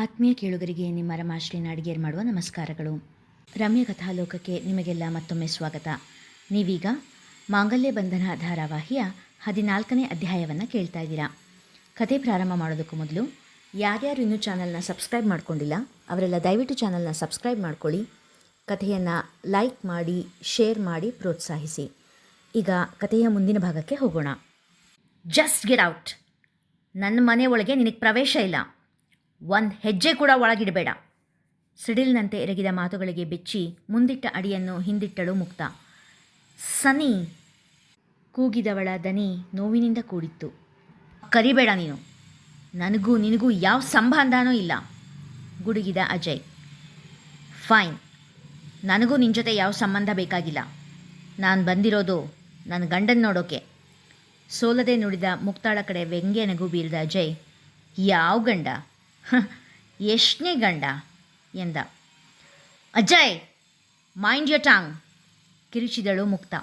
ಆತ್ಮೀಯ ಕೇಳುಗರಿಗೆ ನಿಮ್ಮ ರಮಾಶ್ರೀನ ನಾಡಿಗೇರ್ ಮಾಡುವ ನಮಸ್ಕಾರಗಳು. ರಮ್ಯ ಕಥಾಲೋಕಕ್ಕೆ ನಿಮಗೆಲ್ಲ ಮತ್ತೊಮ್ಮೆ ಸ್ವಾಗತ. ನೀವೀಗ ಮಾಂಗಲ್ಯ ಬಂಧನ ಧಾರಾವಾಹಿಯ ಹದಿನಾಲ್ಕನೇ ಅಧ್ಯಾಯವನ್ನು ಕೇಳ್ತಾ ಇದ್ದೀರಾ. ಕತೆ ಪ್ರಾರಂಭ ಮಾಡೋದಕ್ಕೂ ಮೊದಲು ಯಾರ್ಯಾರು ಇನ್ನೂ ಚಾನಲ್ನ ಸಬ್ಸ್ಕ್ರೈಬ್ ಮಾಡ್ಕೊಂಡಿಲ್ಲ, ಅವರೆಲ್ಲ ದಯವಿಟ್ಟು ಚಾನಲ್ನ ಸಬ್ಸ್ಕ್ರೈಬ್ ಮಾಡ್ಕೊಳ್ಳಿ. ಕಥೆಯನ್ನು ಲೈಕ್ ಮಾಡಿ, ಶೇರ್ ಮಾಡಿ, ಪ್ರೋತ್ಸಾಹಿಸಿ. ಈಗ ಕಥೆಯ ಮುಂದಿನ ಭಾಗಕ್ಕೆ ಹೋಗೋಣ. Just get out. ನನ್ನ ಮನೆ ಒಳಗೆ ನಿನಗೆ ಪ್ರವೇಶ ಇಲ್ಲ. ಒಂದು ಹೆಜ್ಜೆ ಕೂಡ ಒಳಗಿಡಬೇಡ. ಸಿಡಿಲ್ನಂತೆ ಎರಗಿದ ಮಾತುಗಳಿಗೆ ಬೆಚ್ಚಿ ಮುಂದಿಟ್ಟ ಅಡಿಯನ್ನು ಹಿಂದಿಟ್ಟಳು ಮುಕ್ತ. ಸನಿ, ಕೂಗಿದವಳ ದನಿ ನೋವಿನಿಂದ ಕೂಡಿತ್ತು. ಕರಿಬೇಡ ನೀನು. ನನಗೂ ನಿನಗೂ ಯಾವ ಸಂಬಂಧನೂ ಇಲ್ಲ, ಗುಡುಗಿದ ಅಜಯ್. ಫೈನ್. ನನಗೂ ನಿನ್ನ ಜೊತೆ ಯಾವ ಸಂಬಂಧ ಬೇಕಾಗಿಲ್ಲ. ನಾನು ಬಂದಿರೋದು ನನ್ನ ಗಂಡನ ನೋಡೋಕೆ. ಸೋಲದೆ ನುಡಿದ ಮುಕ್ತಾಳ ಕಡೆ ವ್ಯಂಗ್ಯ ನಗು ಬೀರಿದ ಅಜಯ್, ಯಾವ ಗಂಡ? ಎಷ್ಟನೇ ಗಂಡ ಎಂದ. Ajay mind your tongue ಕಿರುಚಿದಳು Mukta.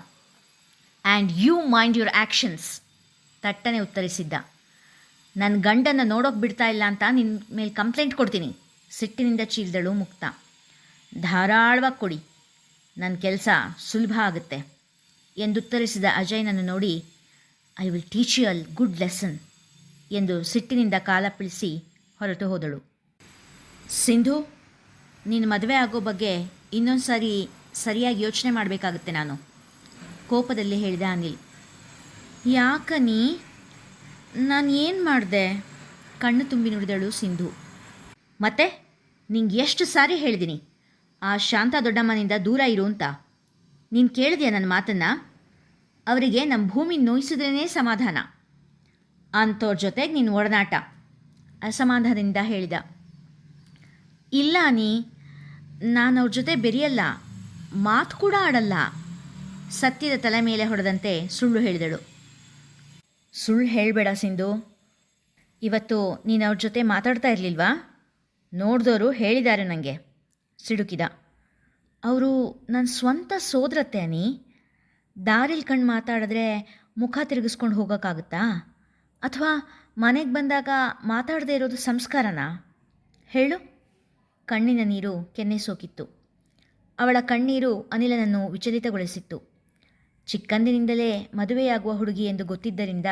And you mind your actions ತಟ್ಟನೆ ಉತ್ತರಿಸಿದ್ದ. ನನ್ನ ಗಂಡನ ನೋಡೋಕೆ ಬಿಡ್ತಾ ಇಲ್ಲ ಅಂತ ನಿನ್ನ ಮೇಲೆ ಕಂಪ್ಲೇಂಟ್ ಕೊಡ್ತೀನಿ, ಸಿಟ್ಟಿನಿಂದ ಚೀಲ್ದಳು ಮುಕ್ತ. ಧಾರಾಳವಾಗಿ ಕೊಡಿ ನನ್ನ ಕೆಲಸ ಸುಲಭ ಆಗುತ್ತೆ, ಎಂದುತ್ತರಿಸಿದ ಅಜಯ್ನನ್ನು ನೋಡಿ I will teach you a good lesson ಎಂದು ಸಿಟ್ಟಿನಿಂದ ಕಾಲ ಪಿಳಿಸಿ ಹೊರಟು ಹೋದಳು. ಸಿಂಧು, ನೀನು ಮದುವೆ ಆಗೋ ಬಗ್ಗೆ ಇನ್ನೊಂದು ಸಾರಿ ಸರಿಯಾಗಿ ಯೋಚನೆ ಮಾಡಬೇಕಾಗುತ್ತೆ ನಾನು. ಕೋಪದಲ್ಲಿ ಹೇಳಿದೆ ಅನಿಲ್. ಯಾಕನಿ ನಾನು ಏನು ಮಾಡಿದೆ? ಕಣ್ಣು ತುಂಬಿ ನುಡಿದಳು ಸಿಂಧು. ಮತ್ತೆ, ನಿಂಗೆ ಎಷ್ಟು ಸಾರಿ ಹೇಳಿದ್ದೀನಿ ಆ ಶಾಂತ ದೊಡ್ಡಮ್ಮನಿಂದ ದೂರ ಇರು ಅಂತ. ನೀನು ಕೇಳಿದೆಯಾ ನನ್ನ ಮಾತನ್ನು? ಅವರಿಗೆ ನಮ್ಮ ಭೂಮಿ ನೋಯಿಸಿದ್ರೇ ಸಮಾಧಾನ. ಅಂಥವ್ರ ಜೊತೆಗೆ ನೀನು ಒಡನಾಟ. ಅಸಮಾಧಾನದಿಂದ ಹೇಳಿದ. ಇಲ್ಲ ನೀ ನಾನು ಅವ್ರ ಜೊತೆ ಬೆರೆಯಲ್ಲ, ಮಾತು ಕೂಡ ಆಡಲ್ಲ. ಸತ್ಯದ ತಲೆ ಮೇಲೆ ಹೊಡೆದಂತೆ ಸುಳ್ಳು ಹೇಳಿದಳು. ಸುಳ್ಳು ಹೇಳಬೇಡ ಸಿಂಧು. ಇವತ್ತು ನೀನು ಅವ್ರ ಜೊತೆ ಮಾತಾಡ್ತಾ ಇರಲಿಲ್ವಾ? ನೋಡಿದವರು ಹೇಳಿದ್ದಾರೆ ನನಗೆ ಸಿಡುಕಿದ. ಅವರು ನನ್ನ ಸ್ವಂತ ಸೋದರತ್ತೆ ಅನಿ. ದಾರಿಲಿ ಕಣ್ಣು ಮಾತಾಡಿದ್ರೆ ಮುಖ ತಿರುಗಿಸ್ಕೊಂಡು ಹೋಗೋಕ್ಕಾಗುತ್ತಾ? ಅಥವಾ ಮನೆಗೆ ಬಂದಾಗ ಮಾತಾಡದೇ ಇರೋದು ಸಂಸ್ಕಾರನಾ? ಹೇಳು. ಕಣ್ಣಿನ ನೀರು ಕೆನ್ನೆ ಸೋಕಿತ್ತು. ಅವಳ ಕಣ್ಣೀರು ಅನಿಲನನ್ನು ವಿಚಲಿತಗೊಳಿಸಿತ್ತು. ಚಿಕ್ಕಂದಿನಿಂದಲೇ ಮದುವೆಯಾಗುವ ಹುಡುಗಿ ಎಂದು ಗೊತ್ತಿದ್ದರಿಂದ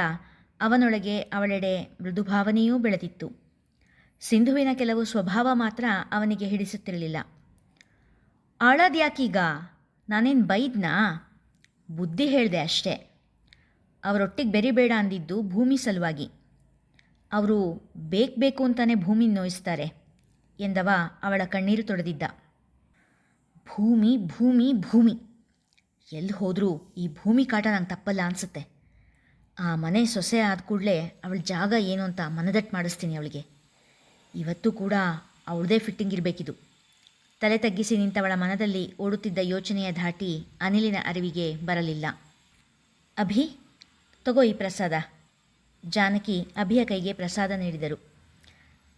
ಅವನೊಳಗೆ ಅವಳೆಡೆ ಮೃದುಭಾವನೆಯೂ ಬೆಳೆದಿತ್ತು. ಸಿಂಧುವಿನ ಕೆಲವು ಸ್ವಭಾವ ಮಾತ್ರ ಅವನಿಗೆ ಹಿಡಿಸುತ್ತಿರಲಿಲ್ಲ. ಆಳದ್ಯಾಕೀಗ? ನಾನೇನು ಬೈದ್ನಾ? ಬುದ್ಧಿ ಹೇಳಿದೆ ಅಷ್ಟೇ. ಅವರೊಟ್ಟಿಗೆ ಬೆರಿಬೇಡ ಅಂದಿದ್ದು ಭೂಮಿ ಸಲುವಾಗಿ. ಅವರು ಬೇಕು ಬೇಕು ಅಂತಾನೆ ಭೂಮಿ ನೋಯಿಸ್ತಾರೆ ಎಂದವ ಅವಳ ಕಣ್ಣೀರು ತೊಡೆದಿದ್ದ ಭೂಮಿ ಭೂಮಿ ಭೂಮಿ. ಎಲ್ಲಿ ಹೋದರೂ ಈ ಭೂಮಿ ಕಾಟ ನಂಗೆ ತಪ್ಪಲ್ಲ ಅನಿಸುತ್ತೆ. ಆ ಮನೆ ಸೊಸೆ ಆದ ಕೂಡಲೇ ಅವಳ ಜಾಗ ಏನು ಅಂತ ಮನದಟ್ಟು ಮಾಡಿಸ್ತೀನಿ ಅವಳಿಗೆ. ಇವತ್ತು ಕೂಡ ಅವಳದೇ ಫಿಟ್ಟಿಂಗ್ ಇರಬೇಕಿದು. ತಲೆ ತಗ್ಗಿಸಿ ನಿಂತವಳ ಮನದಲ್ಲಿ ಓಡುತ್ತಿದ್ದ ಯೋಚನೆಯ ಧಾಟಿ ಅನಿಲಿನ ಅರಿವಿಗೆ ಬರಲಿಲ್ಲ. ಅಭಿ, ತಗೋ ಈ ಪ್ರಸಾದ. ಜಾನಕಿ ಅಭಿಯ ಕೈಗೆ ಪ್ರಸಾದ ನೀಡಿದರು.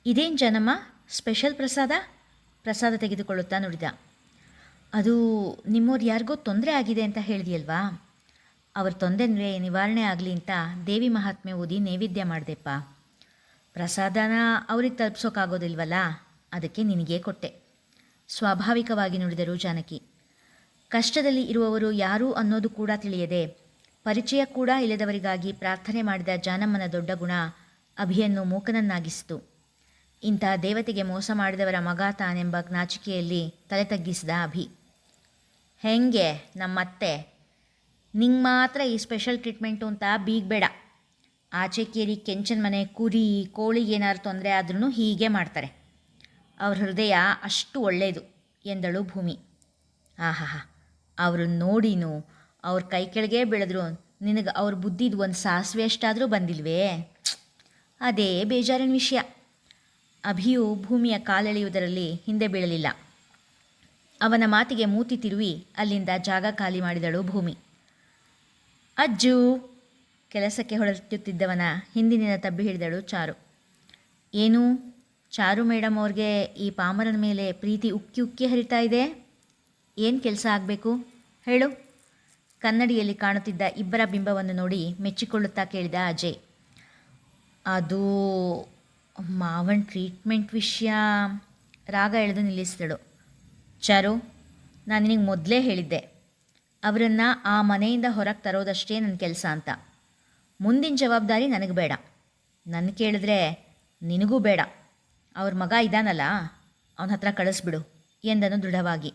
ಇದೇನು ಜನಮ್ಮ? ಸ್ಪೆಷಲ್ ಪ್ರಸಾದ? ಪ್ರಸಾದ ತೆಗೆದುಕೊಳ್ಳುತ್ತಾ ನುಡಿದ. ಅದು ನಿಮ್ಮವ್ರು ಯಾರಿಗೋ ತೊಂದರೆ ಆಗಿದೆ ಅಂತ ಹೇಳಿದೆಯಲ್ವಾ? ಅವ್ರ ತೊಂದರೆ ನಿವಾರಣೆ ಆಗಲಿ ಅಂತ ದೇವಿ ಮಹಾತ್ಮೆ ಓದಿ ನೈವೇದ್ಯ ಮಾಡಿದೆಪ್ಪ. ಪ್ರಸಾದನ ಅವ್ರಿಗೆ ತಲುಪ್ಸೋಕ್ಕಾಗೋದಿಲ್ವಲ್ಲ ಅದಕ್ಕೆ ನಿನಗೇ ಕೊಟ್ಟೆ. ಸ್ವಾಭಾವಿಕವಾಗಿ ನುಡಿದರು ಜಾನಕಿ. ಕಷ್ಟದಲ್ಲಿ ಇರುವವರು ಯಾರು ಅನ್ನೋದು ಕೂಡ ತಿಳಿಯದೆ ಪರಿಚಯ ಕೂಡ ಇಲ್ಲದವರಿಗಾಗಿ ಪ್ರಾರ್ಥನೆ ಮಾಡಿದ ಜಾನಮ್ಮನ ದೊಡ್ಡ ಗುಣ ಅಭಿಯನ್ನು ಮೂಕನನ್ನಾಗಿಸಿತು. ಇಂಥ ದೇವತೆಗೆ ಮೋಸ ಮಾಡಿದವರ ಮಗ ತಾನೆಂಬ ನಾಚಿಕೆಯಲ್ಲಿ ತಲೆ ತಗ್ಗಿಸಿದ ಅಭಿ. ಹೆಂಗೆ ನಮ್ಮತ್ತೆ? ನಿಂಗೆ ಮಾತ್ರ ಈ ಸ್ಪೆಷಲ್ ಟ್ರೀಟ್ಮೆಂಟು ಅಂತ ಬೀಗಬೇಡ. ಆಚೆ ಕೇರಿ ಕೆಂಚನ ಮನೆ ಕುರಿ ಕೋಳಿಗೆ ಏನಾದ್ರು ತೊಂದರೆ ಆದ್ರೂ ಹೀಗೆ ಮಾಡ್ತಾರೆ. ಅವ್ರ ಹೃದಯ ಅಷ್ಟು ಒಳ್ಳೆಯದು ಎಂದಳು ಭೂಮಿ. ಆಹಾಹಾ, ಅವ್ರನ್ನ ನೋಡಿನು ಅವ್ರ ಕೈ ಕೆಳಗೆ ಬೆಳೆದ್ರು. ನಿನಗೆ ಅವ್ರ ಬುದ್ಧಿದು ಒಂದು ಸಾಸಿವೆ ಅಷ್ಟಾದರೂ ಬಂದಿಲ್ವೇ? ಅದೇ ಬೇಜಾರಿನ ವಿಷಯ. ಅಭಿಯು ಭೂಮಿಯ ಕಾಲೆಳೆಯುವುದರಲ್ಲಿ ಹಿಂದೆ ಬೀಳಲಿಲ್ಲ. ಅವನ ಮಾತಿಗೆ ಮೂತಿ ತಿರುವಿ ಅಲ್ಲಿಂದ ಜಾಗ ಖಾಲಿ ಮಾಡಿದಳು ಭೂಮಿ. ಅಜ್ಜು! ಕೆಲಸಕ್ಕೆ ಹೊರಟುತ್ತಿದ್ದವನ ಹಿಂದಿನಿಂದ ತಬ್ಬಿ ಹಿಡಿದಳು ಚಾರು. ಏನು? ಚಾರು ಮೇಡಮ್ ಅವ್ರಿಗೆ ಈ ಪಾಮರನ ಮೇಲೆ ಪ್ರೀತಿ ಉಕ್ಕಿ ಉಕ್ಕಿ ಹರಿತಾ ಇದೆ? ಏನು ಕೆಲಸ ಆಗಬೇಕು? ಹೇಳು. ಕನ್ನಡಿಯಲ್ಲಿ ಕಾಣುತ್ತಿದ್ದ ಇಬ್ಬರ ಬಿಂಬವನ್ನು ನೋಡಿ ಮೆಚ್ಚಿಕೊಳ್ಳುತ್ತಾ ಕೇಳಿದ ಅಜಯ್, ಅದು ಮಾವನ್ ಟ್ರೀಟ್ಮೆಂಟ್ ವಿಷಯ? ರಾಗ ಎಳೆದು ನಿಲ್ಲಿಸಿದಳು. ಚಾರು, ನಾನು ನಿನಗೆ ಮೊದಲೇ ಹೇಳಿದ್ದೆ. ಅವರನ್ನು ಆ ಮನೆಯಿಂದ ಹೊರಗೆ ತರೋದಷ್ಟೇ ನನ್ನ ಕೆಲಸ ಅಂತ. ಮುಂದಿನ ಜವಾಬ್ದಾರಿ ನನಗೆ ಬೇಡ. ನನ್ನ ಕೇಳಿದ್ರೆ ನಿನಗೂ ಬೇಡ. ಅವ್ರ ಮಗ ಇದ್ದಾನಲ್ಲ ಅವನ ಹತ್ರ ಕಳಿಸ್ಬಿಡು, ಎಂದನು ದೃಢವಾಗಿ.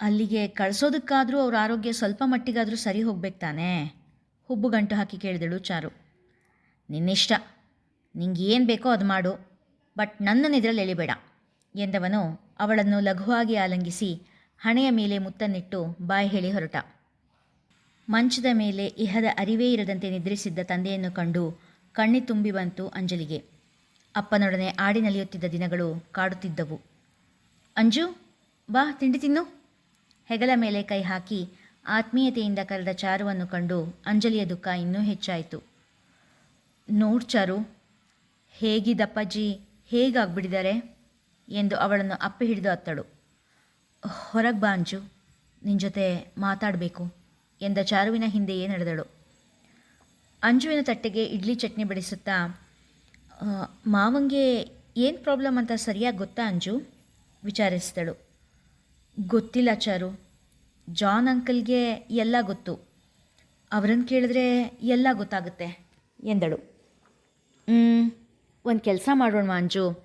ಅಲ್ಲಿಗೆ ಕಳಿಸೋದಕ್ಕಾದರೂ ಅವ್ರ ಆರೋಗ್ಯ ಸ್ವಲ್ಪ ಮಟ್ಟಿಗಾದರೂ ಸರಿ ಹೋಗ್ಬೇಕು ತಾನೇ? ಹುಬ್ಬು ಗಂಟು ಹಾಕಿ ಕೇಳಿದಳು ಚಾರು. ನಿನ್ನಿಷ್ಟ. ನಿಂಗೆ ಏನು ಬೇಕೋ ಅದು ಮಾಡು. ಬಟ್ ನನ್ನನ್ನು ಇದರಲ್ಲಿ ಎಳಿಬೇಡ ಎಂದವನು ಅವಳನ್ನು ಲಘುವಾಗಿ ಆಲಂಗಿಸಿ ಹಣೆಯ ಮೇಲೆ ಮುತ್ತನ್ನಿಟ್ಟು ಬಾಯಿ ಹೇಳಿ ಹೊರಟ. ಮಂಚದ ಮೇಲೆ ಇಹದ ಅರಿವೇ ಇರದಂತೆ ನಿದ್ರಿಸಿದ್ದ ತಂದೆಯನ್ನು ಕಂಡು ಕಣ್ಣಿ ತುಂಬಿ ಬಂತು ಅಂಜಲಿಗೆ. ಅಪ್ಪನೊಡನೆ ಆಡಿ ನಲಿಯುತ್ತಿದ್ದ ದಿನಗಳು ಕಾಡುತ್ತಿದ್ದವು. ಅಂಜು, ಬಾ ತಿಂಡಿ ತಿನ್ನು. ಹೆಗಲ ಮೇಲೆ ಕೈ ಹಾಕಿ ಆತ್ಮೀಯತೆಯಿಂದ ಕರೆದ ಚಾರುವನ್ನು ಕಂಡು ಅಂಜಲಿಯ ದುಃಖ ಇನ್ನೂ ಹೆಚ್ಚಾಯಿತು. ನೋಡ್ ಚಾರು ಹೇಗಿದಪ್ಪಾಜಿ? ಹೇಗಾಗ್ಬಿಟ್ಟಿದ್ದಾರೆ ಎಂದು ಅವಳನ್ನು ಅಪ್ಪಿ ಹಿಡಿದು ಅತ್ತಳು. ಹೊರಗೆ ಬಾ ಅಂಜು ನಿನ್ನ ಜೊತೆ ಮಾತಾಡಬೇಕು ಎಂದ ಚಾರುವಿನ ಹಿಂದೆಯೇ ನಡೆದಳು. ಅಂಜುವಿನ ತಟ್ಟೆಗೆ ಇಡ್ಲಿ ಚಟ್ನಿ ಬಡಿಸುತ್ತಾ "ಆ, ಮಾವಂಗೆ ಏನು ಪ್ರಾಬ್ಲಮ್ ಅಂತ ಸರಿಯಾಗಿ ಗೊತ್ತಾ ಅಂಜು? ವಿಚಾರಿಸಿದಳು. ಗೊತ್ತಿಲ್ಲ ಚಾರು ಜಾನ್ ಅಂಕಲ್ಗೆ ಎಲ್ಲ ಗೊತ್ತು. ಅವರನ್ನು ಕೇಳಿದ್ರೆ ಎಲ್ಲ ಗೊತ್ತಾಗುತ್ತೆ. ಎಂದಳು. ಒಂದು ಕೆಲಸ ಮಾಡೋಣ ಅಂಜು?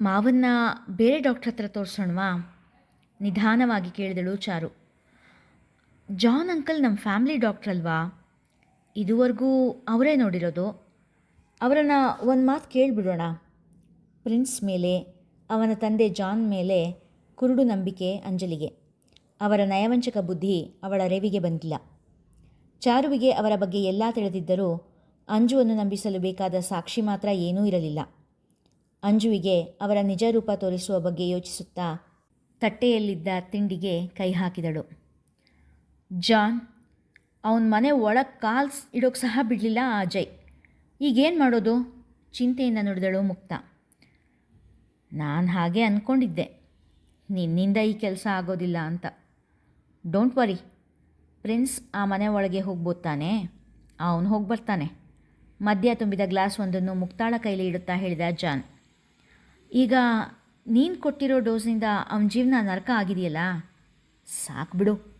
ಮಾವನ್ನ ಬೇರೆ ಡಾಕ್ಟ್ರ್ ಹತ್ರ ತೋರಿಸೋಣವಾ? ನಿಧಾನವಾಗಿ ಕೇಳಿದಳು ಚಾರು. ಜಾನ್ ಅಂಕಲ್ ನಮ್ಮ ಫ್ಯಾಮಿಲಿ ಡಾಕ್ಟ್ರ್ ಅಲ್ವಾ? ಇದುವರೆಗೂ ಅವರೇ ನೋಡಿರೋದು. ಅವರನ್ನು ಒಂದು ಮಾತು ಕೇಳಿಬಿಡೋಣ. ಪ್ರಿನ್ಸ್ ಮೇಲೆ, ಅವನ ತಂದೆ ಜಾನ್ ಮೇಲೆ ಕುರುಡು ನಂಬಿಕೆ ಅಂಜಲಿಗೆ. ಅವರ ನಯವಂಚಕ ಬುದ್ಧಿ ಅವಳ ರೆವಿಗೆ ಬಂದಿಲ್ಲ. ಚಾರುವಿಗೆ ಅವರ ಬಗ್ಗೆ ಎಲ್ಲ ತಿಳಿದಿದ್ದರೂ ಅಂಜುವನ್ನು ನಂಬಿಸಲು ಬೇಕಾದ ಸಾಕ್ಷಿ ಮಾತ್ರ ಏನೂ ಇರಲಿಲ್ಲ. ಅಂಜುವಿಗೆ ಅವರ ನಿಜ ರೂಪ ತೋರಿಸುವ ಬಗ್ಗೆ ಯೋಚಿಸುತ್ತಾ ತಟ್ಟೆಯಲ್ಲಿದ್ದ ತಿಂಡಿಗೆ ಕೈ ಹಾಕಿದಳು. ಜಾನ್, ಅವನ ಮನೆ ಒಳಗೆ ಕಾಲ್ಸ್ ಇಡೋಕ್ಕೆ ಸಹ ಬಿಡಲಿಲ್ಲ ಆ ಅಜಯ್. ಈಗೇನು ಮಾಡೋದು? ಚಿಂತೆಯಿಂದ ನುಡಿದಳು ಮುಕ್ತ. ನಾನು ಹಾಗೆ ಅಂದ್ಕೊಂಡಿದ್ದೆ ನಿನ್ನಿಂದ ಈ ಕೆಲಸ ಆಗೋದಿಲ್ಲ ಅಂತ. ಡೋಂಟ್ ವರಿ ಪ್ರಿನ್ಸ್ ಆ ಮನೆ ಒಳಗೆ ಹೋಗ್ಬೋದು ತಾನೆ ಅವನು ಹೋಗಿ ಬರ್ತಾನೆ. ಮದ್ಯ ತುಂಬಿದ ಗ್ಲಾಸ್ ಒಂದನ್ನು ಮುಕ್ತಾಳ ಕೈಲಿ ಇಡುತ್ತಾ ಹೇಳಿದ ಜಾನ್. ಈಗ ನೀನು ಕೊಟ್ಟಿರೋ ಡೋಸ್ನಿಂದ ಅವನ ಜೀವನ ನರಕ ಆಗಿದೆಯಲ್ಲ? ಸಾಕು ಬಿಡು.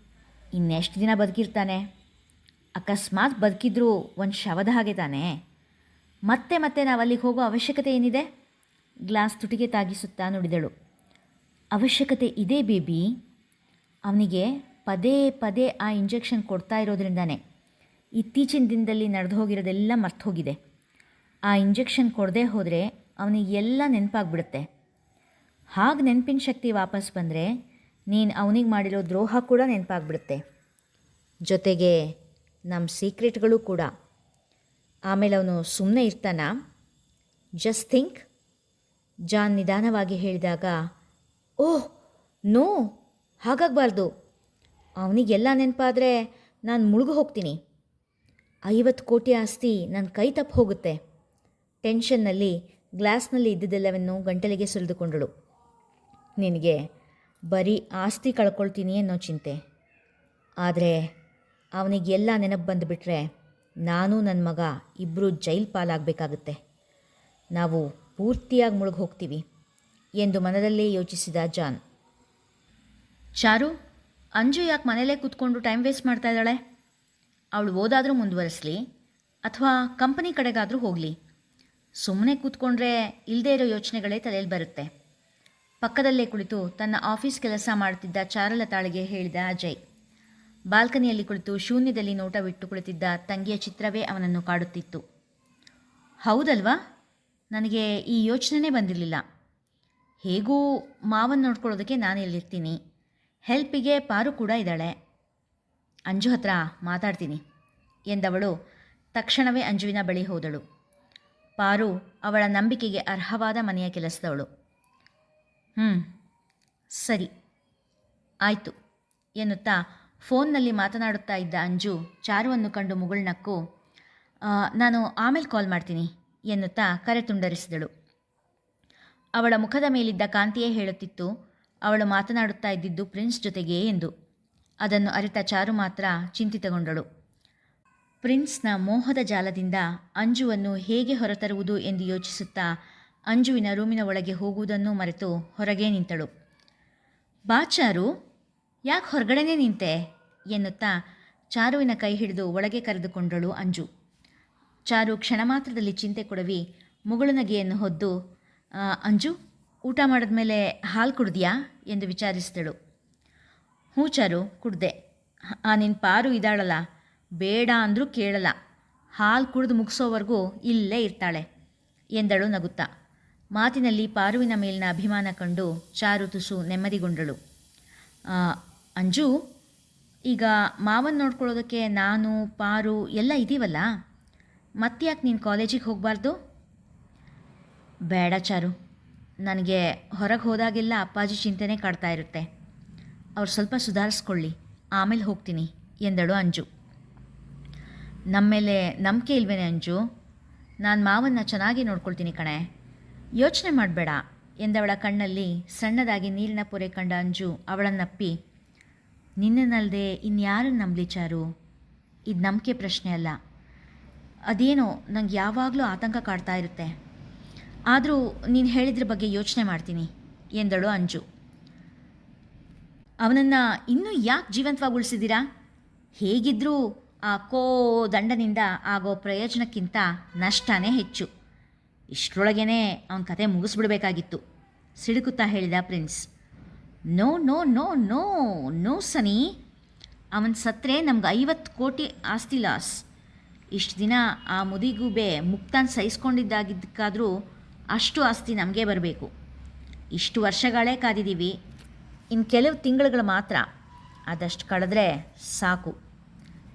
ಇನ್ನೆಷ್ಟು ದಿನ ಬದುಕಿರ್ತಾನೆ? ಅಕಸ್ಮಾತ್ ಬದುಕಿದ್ರೂ ಒಂದು ಶವದ ಹಾಗೆ ತಾನೆ? ಮತ್ತೆ ಮತ್ತೆ ನಾವು ಅಲ್ಲಿಗೆ ಹೋಗೋ ಅವಶ್ಯಕತೆ ಏನಿದೆ? ಗ್ಲಾಸ್ ತುಟಿಗೆ ತಾಗಿಸುತ್ತಾ ನುಡಿದಳು. ಅವಶ್ಯಕತೆ ಇದೆ ಬೇಬಿ. ಅವನಿಗೆ ಪದೇ ಪದೇ ಆ ಇಂಜೆಕ್ಷನ್ ಕೊಡ್ತಾ ಇರೋದ್ರಿಂದಾನೆ ಇತ್ತೀಚಿನ ದಿನದಲ್ಲಿ ನಡೆದು ಹೋಗಿರೋದೆಲ್ಲ ಮರ್ತು ಹೋಗಿದೆ. ಆ ಇಂಜೆಕ್ಷನ್ ಕೊಡದೇ ಹೋದರೆ ಅವನಿಗೆ ಎಲ್ಲ ನೆನಪಾಗ್ಬಿಡುತ್ತೆ. ಹಾಗೆ ನೆನಪಿನ ಶಕ್ತಿ ವಾಪಸ್ ಬಂದರೆ ನೀನು ಅವನಿಗೆ ಮಾಡಿರೋ ದ್ರೋಹ ಕೂಡ ನೆನಪಾಗ್ಬಿಡುತ್ತೆ. ಜೊತೆಗೆ ನಮ್ಮ ಸೀಕ್ರೆಟ್ಗಳು ಕೂಡ. ಆಮೇಲೆ ಅವನು ಸುಮ್ಮನೆ ಇರ್ತಾನ? Just think. ಜಾನ್ ನಿಧಾನವಾಗಿ ಹೇಳಿದಾಗ ಓಹ್, ನೋ, ಹಾಗಾಗಬಾರ್ದು. ಅವನಿಗೆಲ್ಲ ನೆನಪಾದರೆ ನಾನು ಮುಳುಗು ಹೋಗ್ತೀನಿ. ಐವತ್ತು ಕೋಟಿ ಆಸ್ತಿ ನನ್ನ ಕೈ ತಪ್ಪು ಹೋಗುತ್ತೆ. ಟೆನ್ಷನ್ನಲ್ಲಿ, ಗ್ಲಾಸ್ನಲ್ಲಿ ಇದ್ದಿದ್ದೆಲ್ಲವನ್ನು ಗಂಟಲಿಗೆ ಸುರಿದುಕೊಂಡಳು. ನಿನಗೆ ಬರೀ ಆಸ್ತಿ ಕಳ್ಕೊಳ್ತೀನಿ ಅನ್ನೋ ಚಿಂತೆ. ಆದರೆ ಅವನಿಗೆಲ್ಲ ನೆನಪು ಬಂದುಬಿಟ್ರೆ ನಾನು ನನ್ನ ಮಗ ಇಬ್ಬರು ಜೈಲ್ ಪಾಲಾಗಬೇಕಾಗುತ್ತೆ. ನಾವು ಪೂರ್ತಿಯಾಗಿ ಮುಳುಗಿ ಹೋಗ್ತೀವಿ. ಎಂದು ಮನದಲ್ಲೇ ಯೋಚಿಸಿದ ಜಾನ್. ಚಾರು, ಅಂಜು ಯಾಕೆ ಮನೆಯಲ್ಲೇ ಕೂತ್ಕೊಂಡು ಟೈಮ್ ವೇಸ್ಟ್ ಮಾಡ್ತಾ ಇದ್ದಾಳೆ? ಅವಳು ಓದಾದರೂ ಮುಂದುವರಿಸಲಿ, ಅಥವಾ ಕಂಪನಿ ಕಡೆಗಾದರೂ ಹೋಗಲಿ. ಸುಮ್ಮನೆ ಕೂತ್ಕೊಂಡ್ರೆ ಇಲ್ಲದೇ ಇರೋ ಯೋಚನೆಗಳೇ ತಲೆಯಲ್ಲಿ ಬರುತ್ತೆ. ಪಕ್ಕದಲ್ಲೇ ಕುಳಿತು ತನ್ನ ಆಫೀಸ್ ಕೆಲಸ ಮಾಡುತ್ತಿದ್ದ ಚಾರಲತಾಳಿಗೆ ಹೇಳಿದ ಅಜಯ್. ಬಾಲ್ಕನಿಯಲ್ಲಿ ಕುಳಿತು ಶೂನ್ಯದಲ್ಲಿ ನೋಟವಿಟ್ಟು ಕುಳಿತಿದ್ದ ತಂಗಿಯ ಚಿತ್ರವೇ ಅವನನ್ನು ಕಾಡುತ್ತಿತ್ತು. ಹೌದಲ್ವಾ? ನನಗೆ ಈ ಯೋಚನೆನೇ ಬಂದಿರಲಿಲ್ಲ. ಹೇಗೂ ಮಾವನ್ನ ನೋಡ್ಕೊಳ್ಳೋದಕ್ಕೆ ನಾನು ಇಲ್ಲಿರ್ತೀನಿ ಹೆಲ್ಪಿಗೆ ಪಾರು ಕೂಡ ಇದ್ದಾಳೆ. ಅಂಜು ಹತ್ರ ಮಾತಾಡ್ತೀನಿ ಎಂದವಳು ತಕ್ಷಣವೇ ಅಂಜುವಿನ ಬಳಿ ಹೋದಳು. ಪಾರು ಅವಳ ನಂಬಿಕೆಗೆ ಅರ್ಹವಾದ ಮನೆಯ ಕೆಲಸದವಳು. ಹ್ಞೂ ಸರಿ, ಆಯಿತು ಎನ್ನುತ್ತಾ ಫೋನ್ನಲ್ಲಿ ಮಾತನಾಡುತ್ತಾ ಇದ್ದ ಅಂಜು ಚಾರುವನ್ನು ಕಂಡು ಮುಗುಳ್ನಕ್ಕು ನಾನು ಆಮೇಲೆ ಕಾಲ್ ಮಾಡ್ತೀನಿ ಎನ್ನುತ್ತಾ ಕರೆ ತುಂಡರಿಸಿದಳು. ಅವಳ ಮುಖದ ಮೇಲಿದ್ದ ಕಾಂತಿಯೇ ಹೇಳುತ್ತಿತ್ತು ಅವಳು ಮಾತನಾಡುತ್ತಾ ಇದ್ದಿದ್ದು ಪ್ರಿನ್ಸ್ ಜೊತೆಗೆ ಎಂದು. ಅದನ್ನು ಅರಿತ ಚಾರು ಮಾತ್ರ ಚಿಂತಿತಗೊಂಡಳು. ಪ್ರಿನ್ಸ್ನ ಮೋಹದ ಜಾಲದಿಂದ ಅಂಜುವನ್ನು ಹೇಗೆ ಹೊರತರುವುದು ಎಂದು ಯೋಚಿಸುತ್ತಾ ಅಂಜುವಿನ ರೂಮಿನ ಒಳಗೆ ಹೋಗುವುದನ್ನು ಮರೆತು ಹೊರಗೆ ನಿಂತಳು. ಬಾ ಚಾರು ಯಾಕೆ ಹೊರಗಡೆನೇ ನಿಂತೆ? ಎನ್ನುತ್ತಾ ಚಾರುವಿನ ಕೈ ಹಿಡಿದು ಒಳಗೆ ಕರೆದುಕೊಂಡಳು ಅಂಜು. ಚಾರು ಕ್ಷಣ ಮಾತ್ರದಲ್ಲಿ ಚಿಂತೆ ಕೊಡವಿ ಮುಗುಳು ನಗೆಯನ್ನು ಹೊದ್ದು "ಆ, ಅಂಜು, ಊಟ ಮಾಡಿದ ಮೇಲೆ ಹಾಲು ಕುಡಿದ್ಯಾ ಎಂದು ವಿಚಾರಿಸಿದಳು. ಹ್ಞೂ ಚಾರು, ಕುಡ್ದೆ. ನಿನ್ನ ಪಾರು ಇದ್ದಾಳಲ್ಲ ಬೇಡ ಅಂದರೂ ಕೇಳಲ್ಲ. ಹಾಲು ಕುಡಿದು ಮುಗಿಸೋವರೆಗೂ ಇಲ್ಲೇ ಇರ್ತಾಳೆ ಎಂದಳು ನಗುತ್ತಾ. ಮಾತಿನಲ್ಲಿ ಪಾರುವಿನ ಮೇಲಿನ ಅಭಿಮಾನ ಕಂಡು ಚಾರು ತುಸು ನೆಮ್ಮದಿಗೊಂಡಳು. ಅಂಜು, ಈಗ ಮಾವನ್ ನೋಡ್ಕೊಳ್ಳೋದಕ್ಕೆ ನಾನು, ಪಾರು ಎಲ್ಲ ಇದ್ದೀವಲ್ಲ ಮತ್ತ್ಯಾಕೆ ನೀನು ಕಾಲೇಜಿಗೆ ಹೋಗಬಾರ್ದು? ಬೇಡ ಚಾರು. ನನಗೆ ಹೊರಗೆ ಹೋದಾಗೆಲ್ಲ ಅಪ್ಪಾಜಿ ಚಿಂತೆನೇ ಕಾಡ್ತಾ ಇರುತ್ತೆ. ಅವ್ರು ಸ್ವಲ್ಪ ಸುಧಾರಿಸ್ಕೊಳ್ಳಿ. ಆಮೇಲೆ ಹೋಗ್ತೀನಿ, ಎಂದಳು ಅಂಜು. ನಮ್ಮ ಮೇಲೆ ನಂಬಿಕೆ ಇಲ್ವೇನೆ ಅಂಜು? ನಾನು ಮಾವನ್ನ ಚೆನ್ನಾಗಿ ನೋಡ್ಕೊಳ್ತೀನಿ ಕಣೆ. ಯೋಚನೆ ಮಾಡಬೇಡ, ಎಂದವಳ ಕಣ್ಣಲ್ಲಿ ಸಣ್ಣದಾಗಿ ನೀರಿನ ಪೊರೆ ಕಂಡ ಅಂಜು ಅವಳನ್ನಪ್ಪಿ ನಿನ್ನನ್ನಲ್ಲದೆ ಇನ್ಯಾರನ್ನು ನಂಬಲಿ ಚಾರು? ಇದು ನಂಬಿಕೆ ಪ್ರಶ್ನೆ ಅಲ್ಲ. ಅದೇನೋ ನಂಗೆ ಯಾವಾಗಲೂ ಆತಂಕ ಕಾಡ್ತಾ ಇರುತ್ತೆ. ಆದರೂ ನೀನು ಹೇಳಿದ್ರ ಬಗ್ಗೆ ಯೋಚನೆ ಮಾಡ್ತೀನಿ, ಎಂದಳು ಅಂಜು. ಅವನನ್ನು ಇನ್ನೂ ಯಾಕೆ ಜೀವಂತವಾಗಿ ಉಳಿಸಿದ್ದೀರಾ? ಹೇಗಿದ್ದರೂ ಆ ಕೋ ದಂಡನಿಂದ ಆಗೋ ಪ್ರಯೋಜನಕ್ಕಿಂತ ನಷ್ಟನೇ ಹೆಚ್ಚು. ಇಷ್ಟರೊಳಗೇನೆ ಅವನ ಕತೆ ಮುಗಿಸ್ಬಿಡ್ಬೇಕಾಗಿತ್ತು, ಸಿಡುಕುತ್ತಾ ಹೇಳಿದ Prince. No no no no no Sunny, ಅವನ ಸತ್ರೆ ನಮ್ಗೆ ಐವತ್ತು ಕೋಟಿ ಆಸ್ತಿ ಲಾಸ್. ಇಷ್ಟು ದಿನ ಆ ಮುದಿಗೂಬೆ ಮುಕ್ತಾನ್ ಸಹಿಸ್ಕೊಂಡಿದ್ದಾಗಿದ್ದಕ್ಕಾದರೂ ಅಷ್ಟು ಆಸ್ತಿ ನಮಗೆ ಬರಬೇಕು. ಇಷ್ಟು ವರ್ಷಗಳೇ ಕಾದಿದ್ದೀವಿ. ಇನ್ನು ಕೆಲವು ತಿಂಗಳುಗಳು ಮಾತ್ರ. ಅದಷ್ಟು ಕಳೆದ್ರೆ ಸಾಕು.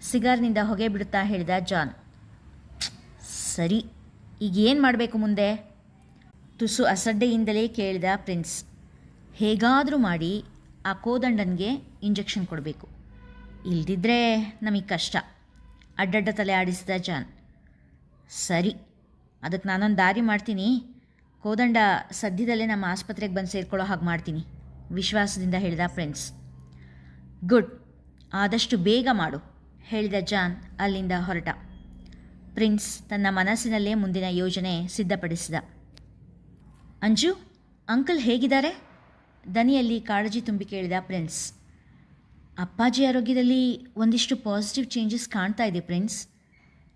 ಸಿಗಾರ್ನಿಂದ ಹೊಗೆ ಬಿಡುತ್ತಾ ಹೇಳಿದ ಜಾನ್. ಸರಿ, ಈಗ ಏನು ಮಾಡಬೇಕು ಮುಂದೆ? ತುಸು ಅಸಡ್ಡೆಯಿಂದಲೇ ಕೇಳಿದ ಪ್ರಿನ್ಸ್. ಹೇಗಾದರೂ ಮಾಡಿ ಆ ಕೋದಂಡನಿಗೆ ಇಂಜೆಕ್ಷನ್ ಕೊಡಬೇಕು. ಇಲ್ದಿದ್ರೆ ನಮಗೆ ಕಷ್ಟ. ಅಡ್ಡಡ್ಡ ತಲೆ ಆಡಿಸಿದ ಜಾನ್. ಸರಿ ಅದಕ್ಕೆ ನಾನೊಂದು ದಾರಿ ಮಾಡ್ತೀನಿ. ಕೋದಂಡ ಸದ್ಯದಲ್ಲೇ ನಮ್ಮ ಆಸ್ಪತ್ರೆಗೆ ಬಂದು ಸೇರ್ಕೊಳ್ಳೋ ಹಾಗೆ ಮಾಡ್ತೀನಿ. ವಿಶ್ವಾಸದಿಂದ ಹೇಳಿದ ಫ್ರೆಂಡ್ಸ್. ಗುಡ್. ಆದಷ್ಟು ಬೇಗ ಮಾಡು, ಹೇಳಿದ ಜಾನ್ ಅಲ್ಲಿಂದ ಹೊರಟ. ಪ್ರಿನ್ಸ್ ತನ್ನ ಮನಸ್ಸಿನಲ್ಲೇ ಮುಂದಿನ ಯೋಜನೆ ಸಿದ್ಧಪಡಿಸಿದ. ಅಂಜು, ಅಂಕಲ್ ಹೇಗಿದ್ದಾರೆ? ದನಿಯಲ್ಲಿ ಕಾಳಜಿ ತುಂಬಿ ಕೇಳಿದ ಪ್ರಿನ್ಸ್. ಅಪ್ಪಾಜಿ ಆರೋಗ್ಯದಲ್ಲಿ ಒಂದಿಷ್ಟು ಪಾಸಿಟಿವ್ ಚೇಂಜಸ್ ಕಾಣ್ತಾ ಇದೆ ಪ್ರಿನ್ಸ್.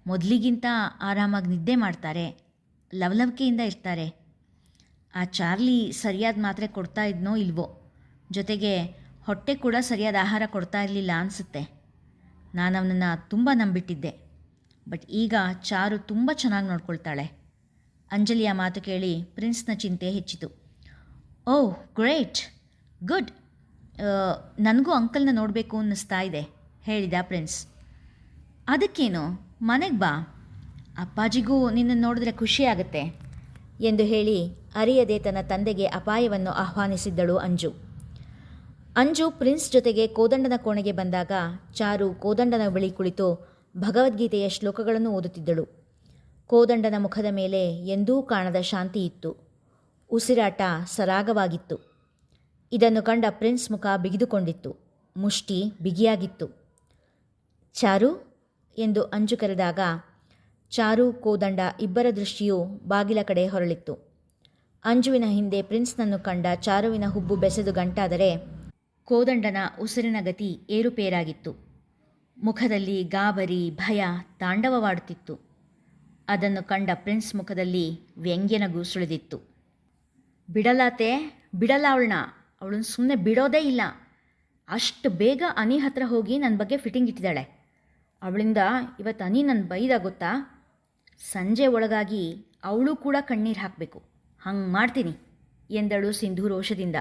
ಮೊದಲಿಗಿಂತ ಆರಾಮಾಗಿ ನಿದ್ದೆ ಮಾಡ್ತಾರೆ, ಲವಲವಿಕೆಯಿಂದ ಇರ್ತಾರೆ. ಆ ಚಾರ್ಲಿ ಸರಿಯಾದ ಮಾತ್ರೆ ಕೊಡ್ತಾ ಇದ್ನೋ ಇಲ್ವೋ? ಜೊತೆಗೆ ಹೊಟ್ಟೆ ಕೂಡ ಸರಿಯಾದ ಆಹಾರ ಕೊಡ್ತಾ ಇರಲಿಲ್ಲ ಅನಿಸುತ್ತೆ. ನಾನು ಅವನನ್ನು ತುಂಬ ನಂಬಿಟ್ಟಿದ್ದೆ. ಬಟ್ ಈಗ ಚಾರು ತುಂಬ ಚೆನ್ನಾಗಿ ನೋಡ್ಕೊಳ್ತಾಳೆ. ಅಂಜಲಿಯ ಮಾತು ಕೇಳಿ ಪ್ರಿನ್ಸ್ನ ಚಿಂತೆ ಹೆಚ್ಚಿತು. Oh, great! ಗುಡ್! ನನಗೂ ಅಂಕಲ್ನ ನೋಡಬೇಕು ಅನ್ನಿಸ್ತಾ ಇದೆ, ಹೇಳಿದ ಪ್ರಿನ್ಸ್. ಅದಕ್ಕೇನು? ಮನೆಗೆ ಬಾ. ಅಪ್ಪಾಜಿಗೂ ನಿನ್ನನ್ನು ನೋಡಿದ್ರೆ ಖುಷಿಯಾಗುತ್ತೆ ಎಂದು ಹೇಳಿ ಅರಿಯದೆ ತನ್ನ ತಂದೆಗೆ ಅಪಾಯವನ್ನು ಆಹ್ವಾನಿಸಿದ್ದಳು ಅಂಜು. ಅಂಜು ಪ್ರಿನ್ಸ್ ಜೊತೆಗೆ ಕೋದಂಡನ ಕೋಣೆಗೆ ಬಂದಾಗ ಚಾರು ಕೋದಂಡನ ಬಳಿ ಕುಳಿತು ಭಗವದ್ಗೀತೆಯ ಶ್ಲೋಕಗಳನ್ನು ಓದುತ್ತಿದ್ದಳು. ಕೋದಂಡನ ಮುಖದ ಮೇಲೆ ಎಂದೂ ಕಾಣದ ಶಾಂತಿ ಇತ್ತು. ಉಸಿರಾಟ ಸರಾಗವಾಗಿತ್ತು. ಇದನ್ನು ಕಂಡ ಪ್ರಿನ್ಸ್ ಮುಖ ಬಿಗಿದುಕೊಂಡಿತ್ತು. ಮುಷ್ಟಿ ಬಿಗಿಯಾಗಿತ್ತು. ಚಾರು ಎಂದು ಅಂಜು ಕರೆದಾಗ ಚಾರು ಕೋದಂಡ ಇಬ್ಬರ ದೃಷ್ಟಿಯೂ ಬಾಗಿಲ ಕಡೆ ಹೊರಳಿತ್ತು. ಅಂಜುವಿನ ಹಿಂದೆ ಪ್ರಿನ್ಸ್ನನ್ನು ಕಂಡ ಚಾರುವಿನ ಹುಬ್ಬು ಬೆಸೆದು ಗಂಟಾದರೆ ಕೋದಂಡನ ಉಸಿರಿನ ಗತಿ ಏರುಪೇರಾಗಿತ್ತು. ಮುಖದಲ್ಲಿ ಗಾಬರಿ, ಭಯ ತಾಂಡವವಾಡುತ್ತಿತ್ತು. ಅದನ್ನು ಕಂಡ ಪ್ರಿನ್ಸ್ ಮುಖದಲ್ಲಿ ವ್ಯಂಗ್ಯನಗು ಸುಳಿದಿತ್ತು. ಬಿಡಲಾತೆ, ಬಿಡಲ್ಲ ಅವಳನ್ನ. ಅವಳನ್ನ ಸುಮ್ಮನೆ ಬಿಡೋದೇ ಇಲ್ಲ. ಅಷ್ಟು ಬೇಗ ಅನಿ ಹತ್ರ ಹೋಗಿ ನನ್ನ ಬಗ್ಗೆ ಫಿಟ್ಟಿಂಗ್ ಇಟ್ಟಿದ್ದಾಳೆ. ಅವಳಿಂದ ಇವತ್ತು ಅನಿ ನನ್ನ ಬೈದ ಗೊತ್ತಾ? ಸಂಜೆ ಒಳಗಾಗಿ ಅವಳು ಕೂಡ ಕಣ್ಣೀರು ಹಾಕಬೇಕು. ಹಂಗೆ ಮಾಡ್ತೀನಿ, ಎಂದಳು ಸಿಂಧು ರೋಷದಿಂದ.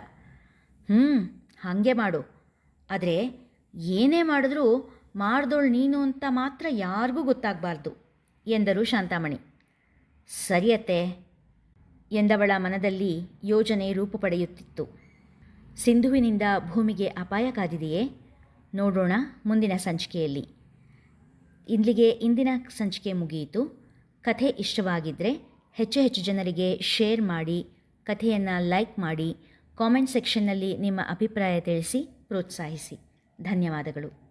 ಹ್ಞೂ ಹಾಗೆ ಮಾಡು. ಆದರೆ ಏನೇ ಮಾಡಿದ್ರೂ ಮಾಡ್ದೋಳು ನೀನು ಅಂತ ಮಾತ್ರ ಯಾರಿಗೂ ಗೊತ್ತಾಗಬಾರ್ದು, ಎಂದರು ಶಾಂತಾಮಣಿ. ಸರಿಯತ್ತೆ ಎಂದವಳ ಮನದಲ್ಲಿ ಯೋಜನೆ ರೂಪು ಪಡೆಯುತ್ತಿತ್ತು. ಸಿಂಧುವಿನಿಂದ ಭೂಮಿಗೆ ಅಪಾಯ ಕಾದಿದೆಯೇ? ನೋಡೋಣ ಮುಂದಿನ ಸಂಚಿಕೆಯಲ್ಲಿ. ಇಲ್ಲಿಗೆ ಇಂದಿನ ಸಂಚಿಕೆ ಮುಗಿಯಿತು. ಕಥೆ ಇಷ್ಟವಾಗಿದ್ದರೆ ಹೆಚ್ಚು ಹೆಚ್ಚು ಜನರಿಗೆ ಶೇರ್ ಮಾಡಿ, ಕಥೆಯನ್ನು ಲೈಕ್ ಮಾಡಿ, ಕಾಮೆಂಟ್ ಸೆಕ್ಷನ್ನಲ್ಲಿ ನಿಮ್ಮ ಅಭಿಪ್ರಾಯ ತಿಳಿಸಿ, ಪ್ರೋತ್ಸಾಹಿಸಿ. ಧನ್ಯವಾದಗಳು.